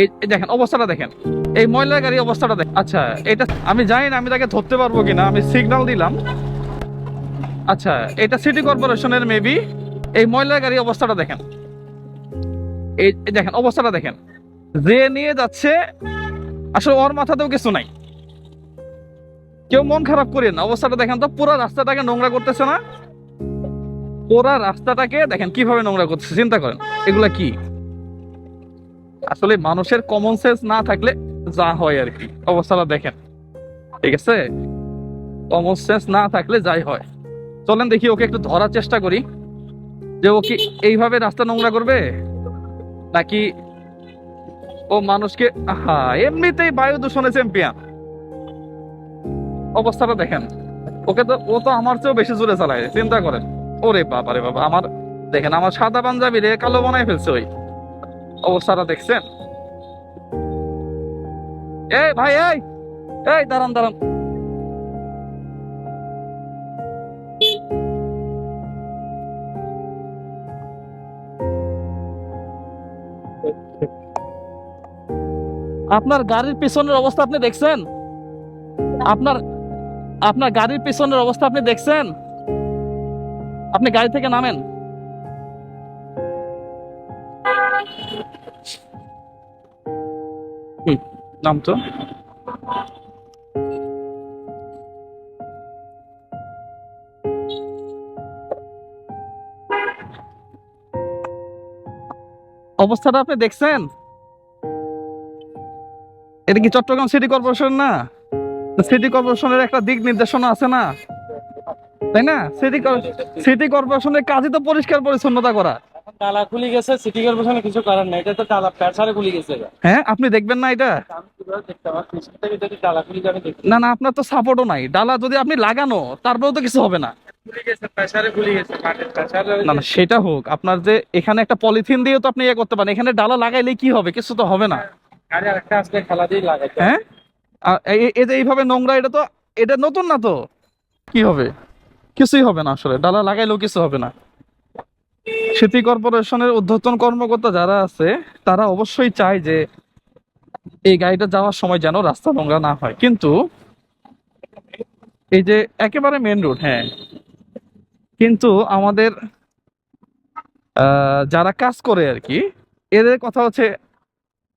এই দেখেন, অবস্থাটা দেখেন। এই ময়লার গাড়ি অবস্থাটা দেখেন। আচ্ছা এটা আমি জানি না, আমি তাকে ধরতে পারব কিনা, আমি সিগন্যাল দিলাম। আচ্ছা এটা সিটি কর্পোরেশনের মেবি এই ময়লার গাড়ি অবস্থাটা দেখেন। এই দেখেন, অবস্থাটা দেখেন। যে নিয়ে যাচ্ছে, আসলে ওর মাথাতেও কিছু নাই। কেউ মন খারাপ করেন অবস্থাটা দেখেন তো, পুরো রাস্তাটাকে নোংরা করতেছে না। পুরা রাস্তাটাকে দেখেন কীভাবে নোংরা করতেছে, চিন্তা করেন, এগুলা কি? আসলে মানুষের কমন সেন্স না থাকলে যা হয় আর কি। অবস্থাটা দেখেন। ঠিক আছে? কমন সেন্স না থাকলে যাই হয়। চলেন দেখি, ওকে একটু ধরার চেষ্টা করি। যে ও কি এইভাবে রাস্তা নোংরা করবে? নাকি ও মানুষকে হা এমনিতেই বায়ু দূষণে চ্যাম্পিয়ন অবস্থাটা দেখেন। ওকে তো, ও তো আমার চেয়েও বেশি জোরে চালায়, চিন্তা করেন। ওরে বাবা রে বাবা, আমার, দেখেন, আমার সাদা পাঞ্জাবি রে, কালো বানাই ফেলছে ওই। অবস্থাটা দেখছেন? এই ভাই, এই এই, দাঁড়ান দাঁড়ান। আপনার গাড়ির পিছনের অবস্থা আপনি দেখছেন? আপনার আপনার গাড়ির পিছনের অবস্থা আপনি দেখছেন? আপনি গাড়ি থেকে নামেন। নাম তো। অবস্থাটা আপনি দেখছেন? এটা কি চট্টগ্রাম সিটি কর্পোরেশন না? সিটি কর্পোরেশনের একটা দিক নির্দেশনা আছে না? তাই না? সিটি সিটি কর্পোরেশনের কাজই তো পরিষ্কার পরিচ্ছন্নতা করা। তালা খুলে গেছে সিটি কর্পোরেশনে কিছু করার নাই। এটা তো তালা প্যাসারে খুলে গেছে হ্যাঁ আপনি দেখবেন না এটা? না না আপনার তো সাপোর্টও নাই। ডালা যদি আপনি লাগানো তারপরেও তো কিছু হবে না। সেটা হোক। আপনার যে এখানে একটা পলিথিন দিয়ে তো আপনি ইয়ে করতে পারেন। এখানে ডালা লাগাইলে কি হবে? কিছু তো হবে না। হ্যাঁ? এই যে এইভাবে নোংরা এটা তো এটা নতুন না তো? কি হবে? কিছুই হবে না আসলে। ডালা লাগাইলেও কিছু হবে না। সিটি কর্পোরেশনের ঊর্ধ্বতন কর্মকর্তা যারা আছে, তারা অবশ্যই চায় যে এই গাড়িটা যাওয়ার সময় যেন রাস্তা নোংরা না হয়। কিন্তু এই যে একেবারে মেন রোড হ্যাঁ। কিন্তু আমাদের যারা কাজ করে আর কি, এদের কথা হচ্ছে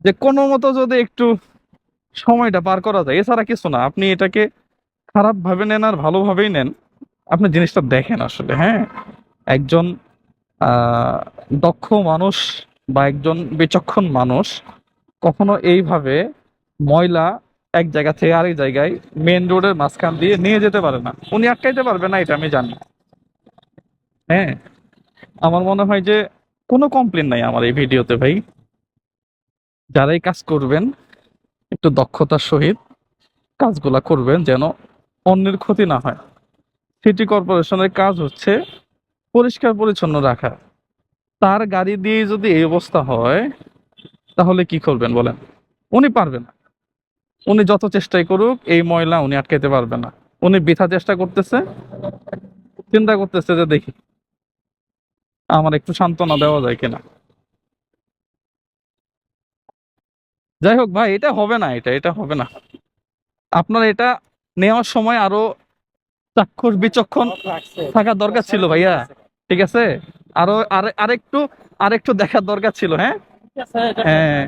যে কোনো মতো যদি একটু সময়টা পার করা যায়, এছাড়া কিছু না। আপনি এটাকে খারাপ ভাবে নেন আর ভালোভাবেই নেন। আপনি জিনিসটা দেখেন আসলে হ্যাঁ। একজন দক্ষ মানুষ বা একজন বিচক্ষণ মানুষ কখনো এইভাবে ময়লা এক জায়গা থেকে আরেক জায়গায় মেন রোডের মাঝখান দিয়ে নিয়ে যেতে পারে না। উনি আটকাইতে পারবে না, এটা আমি জানি। হ্যাঁ আমার মনে হয় যে কোনো কমপ্লেন নাই আমার এই ভিডিওতে ভাই। যারাই কাজ করবেন, একটু দক্ষতার সহিত কাজগুলা করবেন যেন অন্যের ক্ষতি না হয়। সিটি কর্পোরেশনের কাজ হচ্ছে পরিষ্কার পরিচ্ছন্ন রাখা। তার গাড়ি দিয়ে যদি এই অবস্থা হয়, তাহলে কি করবেন বলেন? উনি পারবে না। উনি যত চেষ্টাই করুক, এই ময়লা উনি আটকাইতে পারবে না। উনি বৃথা চেষ্টা করতেছে, চিন্তা করতেছে যে দেখি, আমার একটু সান্ত্বনা দেওয়া যায় কিনা। যাই হোক ভাই, এটা হবে না, এটা এটা হবে না। আপনার এটা নেওয়ার সময় আরও চাক্ষুষ বিচক্ষণ থাকা দরকার ছিল ভাইয়া। ঠিক আছে? আরও আরে আরেকটু আরেকটু দেখার দরকার ছিল হ্যাঁ? হ্যাঁ।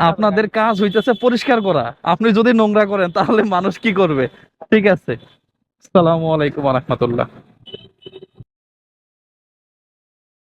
আপনাদের কাজ হইতেছে পরিষ্কার করা। আপনি যদি নোংরা করেন তাহলে মানুষ কি করবে? ঠিক আছে। আসসালামু আলাইকুম রহমতুল্লাহ।